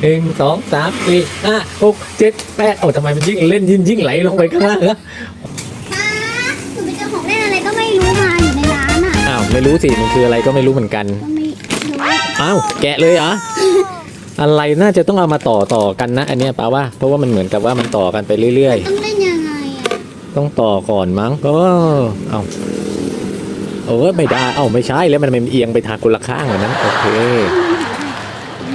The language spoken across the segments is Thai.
หนึ่งสองสามสี่ห้าหกเจ็ดแปดโอ้ทำไมมันยิ่งเล่นยิ่งยิ่งไหลลงไปข้างล่างนะป้าหนูไปเจอของเล่นอะไรก็ไม่รู้มาอยู่ในร้านอะอ้าวไม่รู้สิมันคืออะไรก็ไม่รู้เหมือนกันก็ไม่รู้อ้าวแกะเลยเหรออะไรน่าจะต้องเอามาต่อต่อกันนะ อันเนี้ยป้าว่าเพราะว่ามันเหมือนกับว่ามันต่อกันไปเรื่อย ต้องเล่นยังไงอะๆ ต้องต่อก่อนมั้งก็เอาเออไม่ได้ เอ้าไม่ใช่แล้วมันมันเอียงไปทางคนละข้างเหมือนนั้นโอเค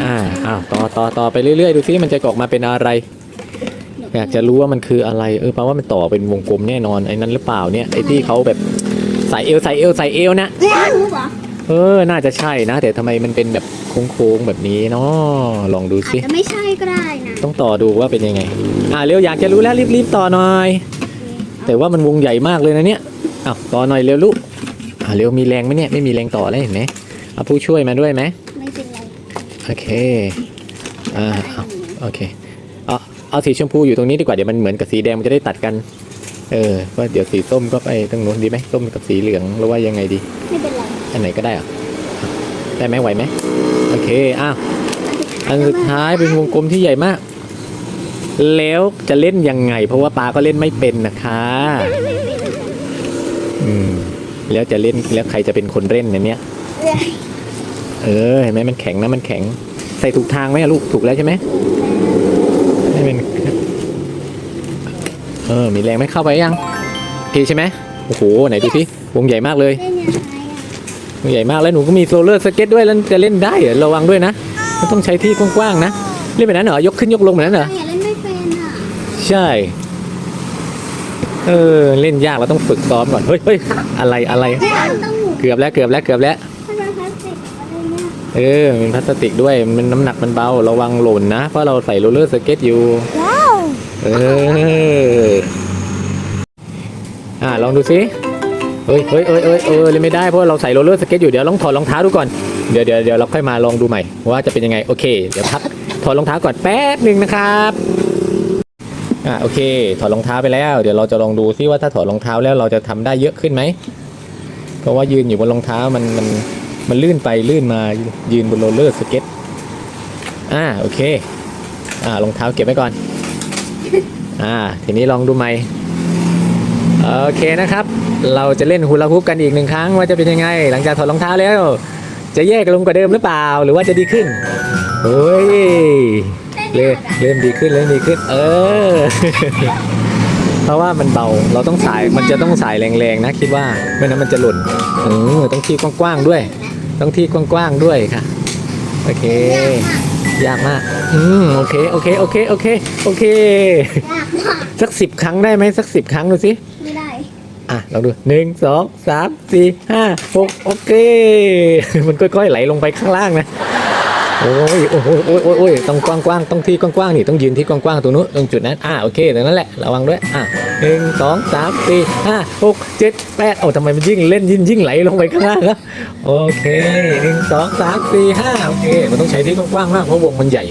อ่าอ้าวต่อต่อต่อไปเรื่อยๆ ดูซิมันจะออกมาเป็นอะไร อยากจะรู้ว่ามันคืออะไร เออแปลว่ามันต่อเป็นวงกลมแน่นอนไอ้นั้นหรือเปล่าเนี่ยไอ้ที่เขาแบบใส่เอวใส่เอวใส่เอวนะรู้ปะเออ น่าจะใช่นะ แต่ทำไมมันเป็นแบบโค้งๆแบบนี้เนาะลองดูอาจสิจะไม่ใช่ก็ได้นะ ต้องต่อดูว่าเป็นยังไง อ่าเร็วอยากจะรู้แล้วรีบๆต่อหน่อย แต่ว่ามันวงใหญ่มากเลยนะเนี่ยอ้าวต่อหน่อยเร็วลูกอ่าเร็วมีแรงไหมเนี่ยไม่มีแรงต่อแล้วเห็นไหมเอาผู้ช่วยมาด้วยไหมไม่เป็นไร โอเค อ่าเอาโอเค เอาเอาสีชมพูอยู่ตรงนี้ดีกว่า เดี๋ยวมันเหมือนกับสีแดงมันจะได้ตัดกัน เออ ว่าเดี๋ยวสีส้มก็ไปตรงนู้นดีไหมส้มกับสีเหลืองหรือว่ายังไงดี ไม่เป็นไร อันไหนก็ได้เหรอะได้ไหมไหวไหมโอเค อ้าว อันสุดท้ายเป็นวงกลมที่ใหญ่มาก แล้วจะเล่นยังไง เพราะว่าปาก็เล่นไม่เป็นนะคะ อืม แล้วจะเล่นแล้วใครจะเป็นคนเล่นในเนี้ย เออเห็นไหมมันแข็งนะมันแข็ง ใส่ถูกทางไหมลูกถูกแล้วใช่ไหมให้มันเออมีแรงไหมเข้าไปยังโอเคใช่ไหมโอ้โหไหนดูสิวงใหญ่มากเลยเล่นยังไงอะวงใหญ่มากแล้วหนูก็มีโรลเลอร์สเก็ตด้วยแล้วจะเล่นได้เหรอระวังด้วยนะมันต้องใช้ที่กว้างๆนะเล่นแบบนั้นเหรอยกขึ้นยกลงแบบนั้นเหรออย่าเล่นไม่เป็นอะใช่เออเล่นยากเราต้องฝึกซ้อมก่อนเฮ้ยเฮ้ยอะไรอะไร เกือบแล้วเกือบแล้วเกือบแล้ว เนี่ยเออเป็นพลาสติกด้วยมันน้ำหนักมันเบาระวังหล่นนะ เพราะเราใส่โรลเลอร์สเก็ตอยู่ว้าวเอออ่าลองดูสิเฮ้ยเฮ้ยเอ้ยเอ้ยเออเลยไม่ได้เพราะเราใส่โรลเลอร์สเก็ตอยู่เดี๋ยวลองถอดรองเท้าดูก่อนเดี๋ยวเดี๋ยวเดี๋ยวเราค่อยมาลองดูใหม่ว่าจะเป็นยังไงโอเคเดี๋ยวพักถอดรองเท้าก่อนแป๊บหนึ่งนะครับอ่าโอเค ถอดรองเท้าไปแล้ว เดี๋ยวเราจะลองดูซิว่าถ้าถอดรองเท้าแล้วเราจะทำได้เยอะขึ้นไหมเพราะว่ายืนอยู่บนรองเท้ามันมัน มันลื่นไปลื่นมายืนบนโรลเลอร์สเก็ตอ่าโอเค อ่ารองเท้าเก็บไว้ก่อน อ่า ทีนี้ลองดูใหมโอเคนะครับ เราจะเล่นฮูลาฮูปกันอีกหนึ่งครั้งว่าจะเป็นยังไง หลังจากถอดรองเท้าแล้ว จะแยกลงกว่าเดิมหรือเปล่า หรือว่าจะดีขึ้นเฮ้ยเริ่มเริ่มดีขึ้นเริ่มดีขึ้น เออ เพราะว่ามันเบาเราต้องสายมันจะต้องสายแรงๆนะ คิดว่าไม่นั้นมันจะหล่นเออต้องที่กว้างๆด้วย ต้องที่กว้างๆด้วยค่ะ โอเค ยากมาก อืม โอเค โอเค โอเค โอเค โอเคยากมากสักสิบครั้งได้ไหมสักสิบครั้งดูสิ ไม่ได้ อะลองดูหนึ่งสองสามสี่ห้าหกโอเค มันค่อยๆไหลลงไปข้างล่างนะ โอ้ยโอ้ยโอ้ยโอ้ยโอ้ยต้องกว้างๆต้องที่กว้างๆนี่ต้องยืนที่กว้างๆตรงนู้นตรงจุดนั้นอะโอเคตรงนั้นแหละระวังด้วยอะหนึ่งสองสามสี่ห้าหกเจ็ดแปดโอ้ทำไมมันยิ่งเล่นยิ่งยิ่งไหลลงไปข้างล่างนะโอเคหนึ่งสองสามสี่ห้าโอเค มันต้องใช้ที่กว้างๆมากเพราะวงมันใหญ่